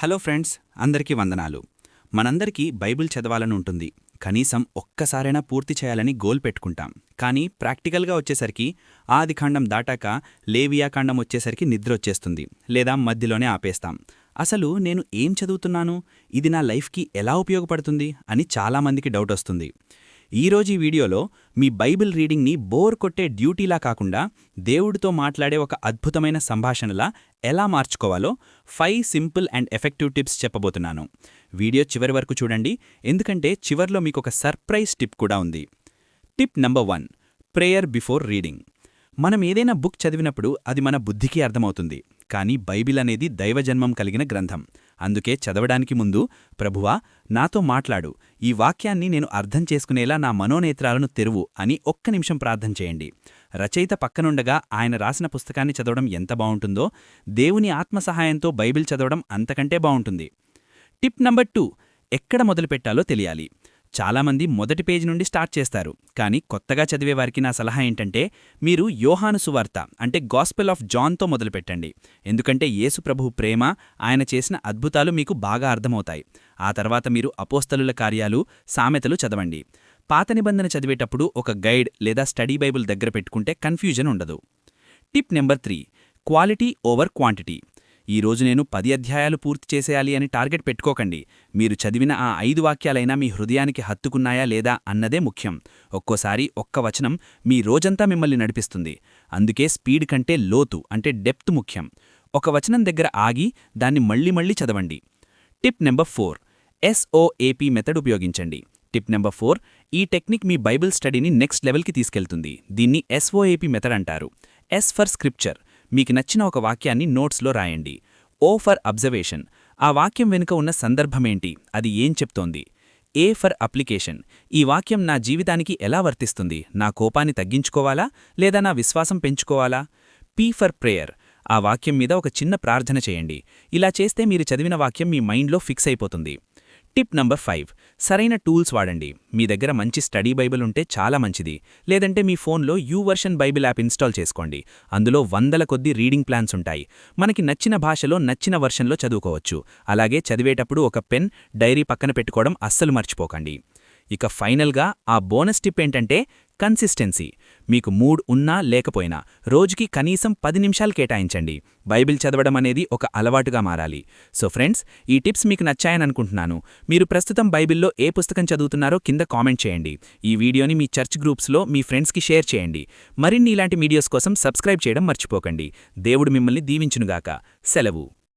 Hello friends అందరికీ వందనాలు. మనందరికీ బైబిల్ చదవాలని ఉంటుంది. కనీసం ఒక్కసారైనా పూర్తి చేయాలని గోల్ పెట్టుకుంటాం. కానీ ప్రాక్టికల్గా వచ్చేసరికి ఆది ఆదికాండం దాటాక లేవియాకాండం వచ్చేసరికి నిద్ర వచ్చేస్తుంది. లేదా మధ్యలోనే ఆపేస్తాం. అసలు నేను ఏం చదువుతున్నాను? ఇది నా లైఫ్కి ఎలా ఉపయోగపడుతుంది? అని చాలామందికి డౌట్ వస్తుంది. ఈరోజు ఈ వీడియోలో మీ బైబిల్ రీడింగ్ని బోర్ కొట్టే డ్యూటీలా కాకుండా దేవుడితో మాట్లాడే ఒక అద్భుతమైన సంభాషణలా ఎలా మార్చుకోవాలో five simple and effective tips చెప్పబోతున్నాను. వీడియో చివరి వరకు చూడండి ఎందుకంటే చివర్లో మీకు ఒక సర్ప్రైజ్ టిప్ కూడా ఉంది. Tip number one prayer before reading. మనం ఏదైనా బుక్ చదివినప్పుడు అది మన బుద్ధికి అర్థమవుతుంది కానీ బైబిల్ అనేది దైవజన్మం కలిగిన గ్రంథం. అందుకే చదవడానికి ముందు ప్రభువా నాతో మాట్లాడు. ఈ వాక్యాన్ని నేను అర్థం చేసుకునేలా నా మనోనేత్రాలను తెరువు అని ఒక్క నిమిషం ప్రార్థన చేయండి. రచయిత పక్కనుండగా ఆయన రాసిన పుస్తకాన్ని చదవడం ఎంత బావుంటుందో దేవుని ఆత్మసహాయంతో బైబిల్ చదవడం అంతకంటే బావుంటుంది. టిప్ నంబర్ టూ ఎక్కడ మొదలుపెట్టాలో తెలియాలి. చాలామంది మొదటి పేజీ నుండి స్టార్ట్ చేస్తారు. కానీ కొత్తగా చదివేవారికి నా సలహా ఏంటంటే మీరు యోహాను సువార్త అంటే గాస్పెల్ ఆఫ్ జాన్తో మొదలుపెట్టండి. ఎందుకంటే యేసుప్రభు ప్రేమ ఆయన చేసిన అద్భుతాలు మీకు బాగా అర్థమవుతాయి. ఆ తర్వాత మీరు అపోస్తలుల కార్యాలు సామెతలు చదవండి. పాత నిబంధన చదివేటప్పుడు ఒక గైడ్ లేదా స్టడీ బైబుల్ దగ్గర పెట్టుకుంటే కన్ఫ్యూజన్ ఉండదు. Tip number three quality over quantity. ఈ రోజు నేను పది అధ్యాయాలు పూర్తి చేసేయాలి అని టార్గెట్ పెట్టుకోకండి. మీరు చదివిన ఆ ఐదు వాక్యాలైనా మీ హృదయానికి హత్తుకున్నాయా లేదా అన్నదే ముఖ్యం. ఒక్కోసారి ఒక్క వచనం మీ రోజంతా మిమ్మల్ని నడిపిస్తుంది. అందుకే స్పీడ్ కంటే లోతు అంటే డెప్త్ ముఖ్యం. ఒక వచనం దగ్గర ఆగి దాన్ని మళ్ళీ మళ్ళీ చదవండి. Tip number four SOAP method ఉపయోగించండి. టిప్ నెంబర్ ఫోర్ ఈ టెక్నిక్ మీ బైబిల్ స్టడీని నెక్స్ట్ లెవెల్కి తీసుకెళ్తుంది. దీన్ని ఎస్ఓఏపీ మెథడ్ అంటారు. ఎస్ ఫర్ స్క్రిప్చర్ మీకు నచ్చిన ఒక వాక్యాన్ని నోట్స్లో రాయండి. O for observation. ఆ వాక్యం వెనుక ఉన్న సందర్భమేంటి? అది ఏం చెప్తోంది? A for application. ఈ వాక్యం నా జీవితానికి ఎలా వర్తిస్తుంది? నా కోపాన్ని తగ్గించుకోవాలా? లేదా నా విశ్వాసం పెంచుకోవాలా? P for prayer. ఆ వాక్యం మీద ఒక చిన్న ప్రార్థన చేయండి. ఇలా చేస్తే మీరు చదివిన వాక్యం మీ మైండ్లో ఫిక్స్ అయిపోతుంది. Tip number five. సరైన టూల్స్ వాడండి. మీ దగ్గర మంచి స్టడీ బైబిల్ ఉంటే చాలా మంచిది. లేదంటే మీ ఫోన్లో YouVersion Bible app install చేసుకోండి. అందులో వందల కొద్ది రీడింగ్ ప్లాన్స్ ఉంటాయి. మనకి నచ్చిన భాషలో నచ్చిన వర్షన్లో చదువుకోవచ్చు. అలాగే చదివేటప్పుడు ఒక పెన్ డైరీ పక్కన పెట్టుకోవడం అస్సలు మర్చిపోకండి. ఇక ఫైనల్గా ఆ బోనస్ టిప్ ఏంటంటే కన్సిస్టెన్సీ. మీకు మూడ్ ఉన్నా లేకపోయినా రోజుకి కనీసం పది నిమిషాలు కేటాయించండి. బైబిల్ చదవడం అనేది ఒక అలవాటుగా మారాలి. సో ఫ్రెండ్స్ ఈ టిప్స్ మీకు నచ్చాయని అనుకుంటున్నాను. మీరు ప్రస్తుతం బైబిల్లో ఏ పుస్తకం చదువుతున్నారో కింద కామెంట్ చేయండి. ఈ వీడియోని మీ చర్చ్ గ్రూప్స్లో మీ ఫ్రెండ్స్కి షేర్ చేయండి. మరిన్ని ఇలాంటి వీడియోస్ కోసం సబ్స్క్రైబ్ చేయడం మర్చిపోకండి. దేవుడు మిమ్మల్ని దీవించునుగాక. సెలవు.